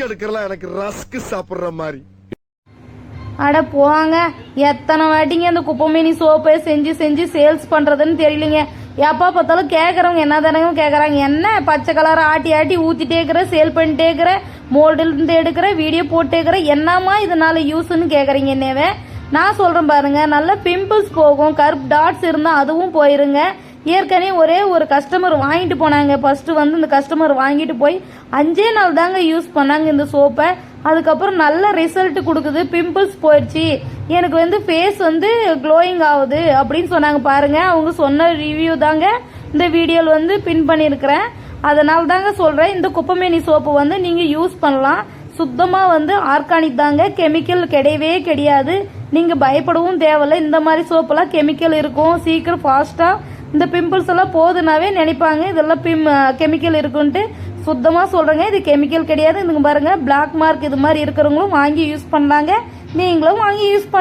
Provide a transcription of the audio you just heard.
Risk எடுக்கிறலாம் எனக்கு rusk சாப்பிடுற மாதிரி. அட போங்க. எத்தனை வாட்டிங்க அந்த குப்பைமேனி சோப்பை செஞ்சு செஞ்சு சேல்ஸ் பண்றதுன்னு தெரியலங்க. எப்போ பார்த்தாலும் கேட்குறவங்க என்ன தானங்க கேட்குறாங்க என்ன பச்சை கலரை ஆட்டி ஆட்டி ஊற்றிட்டே இருக்கிற சேல் பண்ணிட்டே இருக்கிற மோல்டிலிருந்து எடுக்கிற வீடியோ போட்டே இருக்கிற என்னம்மா இதனால யூஸ்ன்னு கேட்குறீங்க என்னவே? நான் சொல்கிறேன் பாருங்க நல்ல பிம்பிள்ஸ் போகும் கருப் டாட்ஸ் இருந்தால் அதுவும் போயிருங்க. ஏற்கனவே ஒரே ஒரு கஸ்டமர் வாங்கிட்டு போனாங்க. ஃபஸ்ட்டு வந்து இந்த கஸ்டமர் வாங்கிட்டு போய் அஞ்சே நாள் தாங்க யூஸ் பண்ணாங்க இந்த சோப்பை அதுக்கப்புறம் நல்ல ரிசல்ட் கொடுக்குது. பிம்பிள்ஸ் போயிடுச்சு. எனக்கு வந்து ஃபேஸ் வந்து க்ளோயிங் ஆகுது அப்படின்னு சொன்னாங்க பாருங்க. அவங்க சொன்ன ரிவ்யூ தாங்க இந்த வீடியோவில் வந்து பின் பண்ணியிருக்கிறேன் அதனால தாங்க சொல்கிறேன் இந்த குப்பமேனி சோப்பு வந்து நீங்கள் யூஸ் பண்ணலாம். சுத்தமாக வந்து ஆர்கானிக் தாங்க. கெமிக்கல் கிடையவே கிடையாது. நீங்கள் பயப்படவும் தேவையில்ல. இந்த மாதிரி சோப்பெல்லாம் கெமிக்கல் இருக்கும். சீக்கிரம் ஃபாஸ்ட்டாக இந்த பிம்பிள்ஸ் எல்லாம் போதுனாவே நினைப்பாங்க. இதெல்லாம் பிம் கெமிக்கல் இருக்குன்ட்டு சுத்தமாக சொல்கிறேங்க இது கெமிக்கல் கிடையாது. இதுங்க பாருங்க பிளாக் மார்க் இது மாதிரி இருக்கிறவங்களும் வாங்கி யூஸ் பண்ணலாங்க. நீங்களும் வாங்கி யூஸ் பண்ண